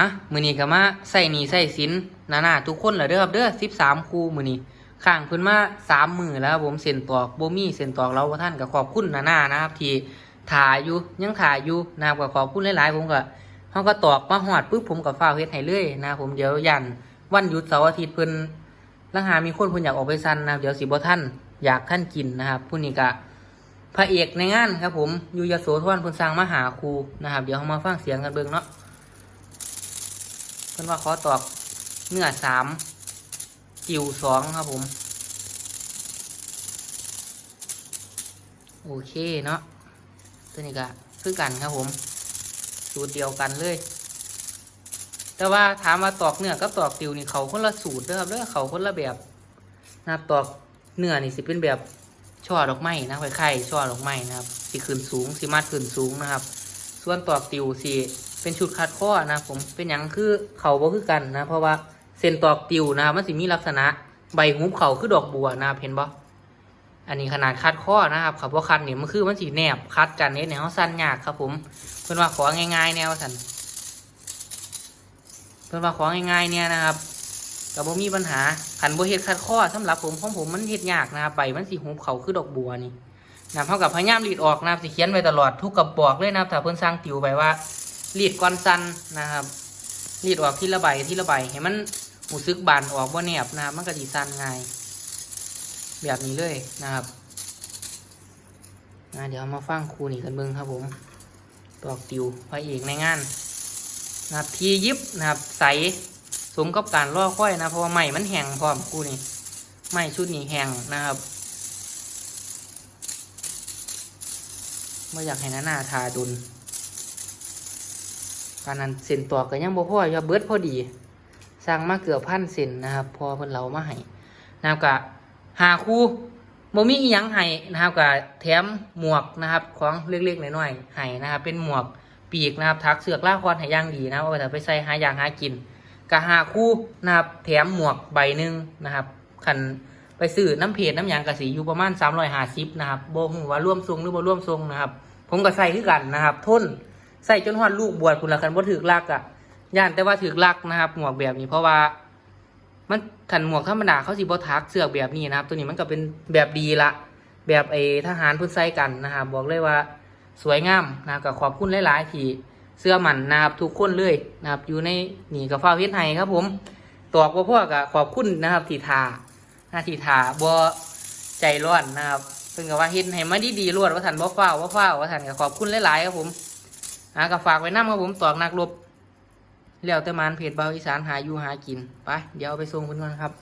อะมือนี้ก็มาใส่หนีใส่สินหนาๆทุกคนเหรอเด้อครับเด้อสิบสามคู่มือนี้ข้างเพิ่นมาสามมือแล้วผมเส้นตอกโบมี่เส้นตอกเราท่านก็ขอบคุณหนาๆนะครับที่ถ่ายอยู่ยังถ่ายอยู่นะครับก็ขอบคุณหลายๆผมก็เขาก็ตอกมาหอดปุ๊บผมก็ฟ้าเฮ็ดให้เลยนะผมเดี๋ยวยันวันหยุดเสาร์อาทิตย์เพิ่นลังหามีคนเพิ่นอยากออกไปซันนะเดี๋ยวสิบ่ท่านอยากท่านกินนะครับผู้นี้ก็พระเอกในงานครับผมอยู่ยโสธรเพิ่นสร้างมาหาครูนะครับ เดี๋ยวเรามาฟังเสียงกันเบิ่งเนาะ พื่อนว่าขอตอกเนื้อสามกิวสองครับผม โอเคเนาะตัวนี้ก็คือกันครับผมสูตรเดียวกันเลย แต่ว่าถามว่าตอกเนื้อกับตอกติวนี่เขาคนละสูตรเด้อครับเด้อเขาคนละแบบนะตอกเนื้อนี่สิเป็นแบบช่อดอกไม้นะไข่ไข่ช่อดอกไม้นะครับ สิขึ้นสูง สิมัดขึ้นสูงนะครับ ส่วนตอกติวสิเป็นชุดคัดข้อนะผมเป็นอย่างคือเขาบ่คือกันนะเพราะว่าเส้นตอกติวนะครับมันสิมีลักษณะใบหุบเขาคือดอกบัวนะเห็นบ่อันนี้ขนาดคัดข้อนะครับเขาบ่คัดนี่ยมันคือมันสีแนบคัดกันเนี่ยในเขาสั้นยากครับผม เพื่อนว่าของ่ายๆแนวสันเพื่อนว่าของ่ายๆเนี่ยนะครับกับบ่มีปัญหาขันบ่เฮ็ดคัดข้อสำหรับผมของผมมันเฮ็ดยากนะครับใบมันสีหุบเขาคือดอกบัวนี่ นะครับเท่ากับพยายามรีดออกนะครับสิเขียนไว้ตลอดทุกกระบอกเลยนะครับถ้าเพิ่นสร้างติวไปว่ารีดก้อนสั้นนะครับรีดออกทีละใบทีละใบให้มันหูซึกบานออกบ่าแนบนะครับมันก็สิสั้นง่ายแบบนี้เลยนะครับนะเดี๋ยวมาฟังครูนี่กันเบิ่งครับผมตอกติวพระเอกในงานนะครับทียิบนะครับใสสมกับการล่อค่อยนะเพราะว่าไม้มันแห้งพร้อมครูนี่ไม้ชุดนี้แห้งนะครับ ไม่อยากให้นาหน้าทาดุนปานนั้นเส้นตัวก็ยังบ่พออย่าเบิดพอดี สร้างมาเกือบพันเส้นนะครับ พอเพิ่นเรามาให้นะครับกะหาคู่บ่มีอีหยังให้นะครับกะแถมหมวกนะครับ ของเล็กๆน้อยๆให้นะครับ เป็นหมวกปีกนะครับทักเสือกล่าคอนให้ย่างดีนะครับเอาไว้ถ้าไปใส่หาอยางหากินกะหาคู่นะครับแถมหมวกใบหนึ่งนะครับคัน ไปซื้อน้ำเพจน้ำยางกะสีอยู่ประมาณ 350นะครับบ่ฮู้ว่าร่วมทรงหรือบ่ร่วมทรงนะครับ ผมก็ใส่คือกันนะครับ ทนใส่จนฮอดลูกบวชคุณละคันบ่ถือลักอะย่านแต่ว่าถือลักนะครับ หมวกแบบนี้เพราะว่า มันขันหมวกธรรมดาเขาสิบ่ทักเสื้อแบบนี้นะครับ ตัวนี้มันก็เป็นแบบดีละแบบไอ้ทหารพิ่นใส่กันนะครับ บอกเลยว่าสวยงามนะครับก็ขอบคุณหลายๆที่เสื้อมันนะครับทุกคนเลยนะครับ อยู่ในหนีกับฟ้าเฮ็ดให้ครับ ผมตอกบ่พอก็ขอบคุณนะครับที่ทา หน้าที่ถาบ่ใจร้อนนะครับเพิ่นก็ว่าเฮ็ดให้มาดีดีรวดว่าท่านบ่ฟ้าวบ่ฟ้าวว่าท่านก็ขอบคุณหลายๆครับผมอะก็ฝากไว้น้ำครับผมตอกนักรบแล้วเตมานเพจเบาอีสานหาอยู่หากินไปเดี๋ยวเอาไปส่งเพิ่นก่อนครับ